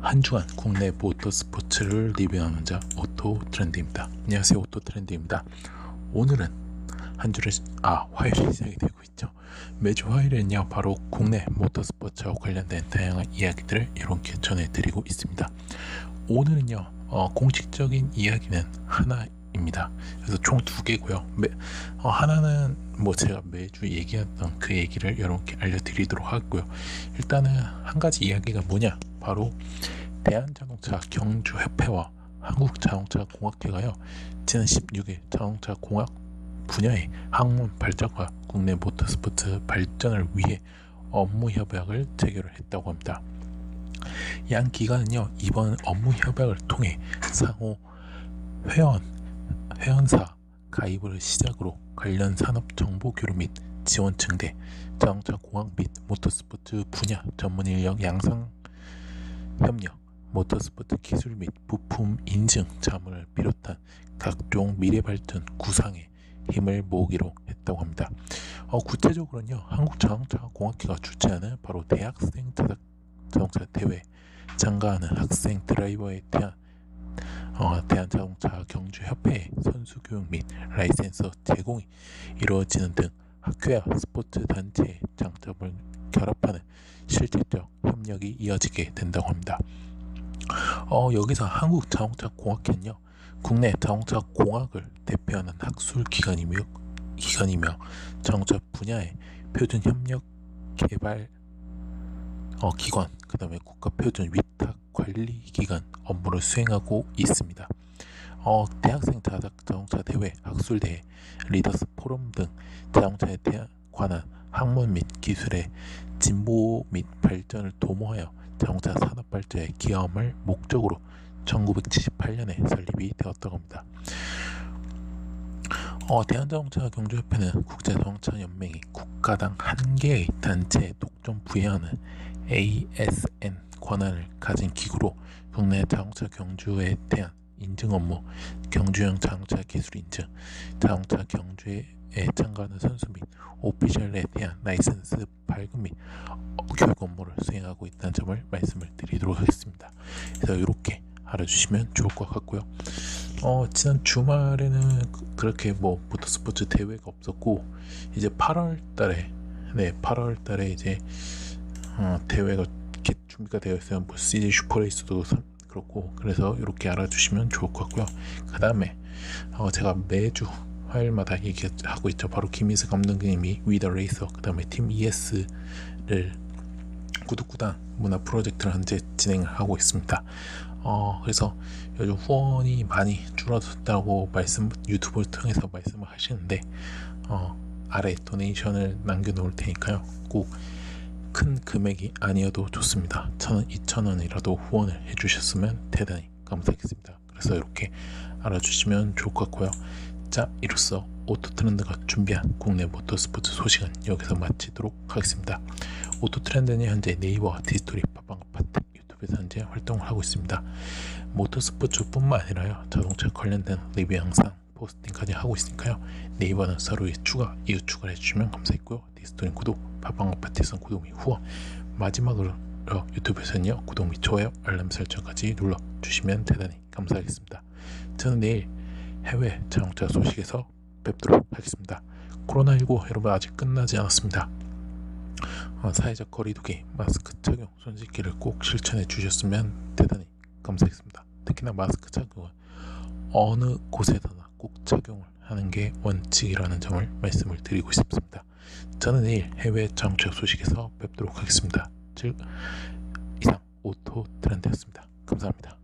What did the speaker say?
한 주간 국내 모터 스포츠를 리뷰하는 자 오토 트렌드입니다. 안녕하세요 오토 트렌드입니다. 오늘은 한 주를 시- 아 화요일이 시작이 되고 있죠. 매주 화요일은요 바로 국내 모터 스포츠와 관련된 다양한 이야기들을 이렇게 전해드리고 있습니다. 오늘은요 어, 공식적인 이야기는 하나 입니다. 그래서 총 두 개고요. 매, 어, 하나는 뭐 제가 매주 얘기했던 그 얘기를 여러분께 알려드리도록 하고요. 일단은 한 가지 이야기가 뭐냐 바로 대한자동차 경주협회와 한국자동차공학회가요 지난 16일 자동차 공학 분야의 학문 발전과 국내 모터스포츠 발전을 위해 업무 협약을 체결을 했다고 합니다. 양 기관은요 이번 업무 협약을 통해 상호 회원 회원사 가입을 시작으로 관련 산업 정보 교류 및 지원 증대, 자동차 공학 및 모터스포츠 분야 전문 인력 양성 협력, 모터스포츠 기술 및 부품 인증 자문을 비롯한 각종 미래 발전 구상에 힘을 모으기로 했다고 합니다. 어, 구체적으로는요, 한국자동차공학회가 주최하는 바로 대학생 자동- 자동차 대회 참가하는 학생 드라이버에 대한 어, 대한자동차 경주협회 선수 교육 및 라이센서 제공이 이루어지는 등 학회와 스포츠 단체의 장점을 결합하는 실질적 협력이 이어지게 된다고 합니다. 어, 여기서 한국자동차공학회는요, 국내 자동차 공학을 대표하는 학술 기관이며, 기관이며 자동차 분야의 표준 협력 개발 어, 기관, 그 다음에 국가 표준 위탁 관리 기관 업무를 수행하고 있습니다. 어, 대학생 자동- 자동차 대회, 학술대회, 리더스 포럼 등 자동차에 관한 학문 및 기술의 진보 및 발전을 도모하여 자동차 산업 발전에 기여함을 목적으로 1978년에 설립이 되었다고 합니다. 어, 대한자동차 경주협회는 국제자동차 연맹이 국가당 한 개의 단체에 독점 부여하는 ASN 권한을 가진 기구로 국내 자동차 경주에 대한 인증 업무, 경주형 자동차 기술 인증, 자동차 경주에 참가하는 선수 및 오피셜에 대한 라이센스 발급 및 어, 교육 업무를 수행하고 있다는 점을 말씀을 드리도록 하겠습니다. 그래서 이렇게 알아주시면 좋을 것 같고요. 어, 지난 주말에는 그- 그렇게 뭐 모터스포츠 대회가 없었고 이제 8월 달에 네 8월 달에 이제 어, 대회가 이렇게 준비가 되어 있어요. 뭐 CJ 슈퍼레이스도 선- 그렇고 그래서 이렇게 알아주시면 좋을 것 같고요. 그 다음에 어, 제가 매주 화요일마다 얘기하고 있죠. 바로 김희수 감독님이 위더 레이서 그 다음에 팀 ES를 구독구단 문화 프로젝트를 현재 진행을 하고 있습니다. 어, 그래서 요즘 후원이 많이 줄어들었다고 말씀 유튜브를 통해서 말씀을 하시는데 어, 아래 도네이션을 남겨놓을 테니까요. 꼭 큰 금액이 아니어도 좋습니다. 천원, 이천원이라도 후원을 해주셨으면 대단히 감사하겠습니다. 그래서 이렇게 알아주시면 좋을 것 같고요. 자, 이로써 오토트렌드가 준비한 국내 모터스포츠 소식은 여기서 마치도록 하겠습니다. 오토트렌드는 현재 네이버와 디스토리 팟빵 파트 유튜브에서 현재 활동을 하고 있습니다. 모터스포츠뿐만 아니라요 자동차 관련된 리뷰 영상 포스팅까지 하고 있으니까요. 네이버는 서로의 추가 이웃 추가를 해주시면 감사했고요. 디스토리 구독 팟빵 파트에서는 구독 및 후원 마지막으로 어, 유튜브에서는요 구독 및 좋아요 알람 설정까지 눌러주시면 대단히 감사하겠습니다. 저는 내일 해외 자동차 소식에서 뵙도록 하겠습니다. 코로나19 여러분 아직 끝나지 않았습니다. 어, 사회적 거리두기, 마스크 착용, 손 씻기를 꼭 실천해 주셨으면 대단히 감사하겠습니다. 특히나 마스크 착용은 어느 곳에서나 꼭 착용을 하는 게 원칙이라는 점을 말씀을 드리고 싶습니다. 저는 내일 해외 정책 소식에서 뵙도록 하겠습니다. 즉 이상 오토 트렌드였습니다. 감사합니다.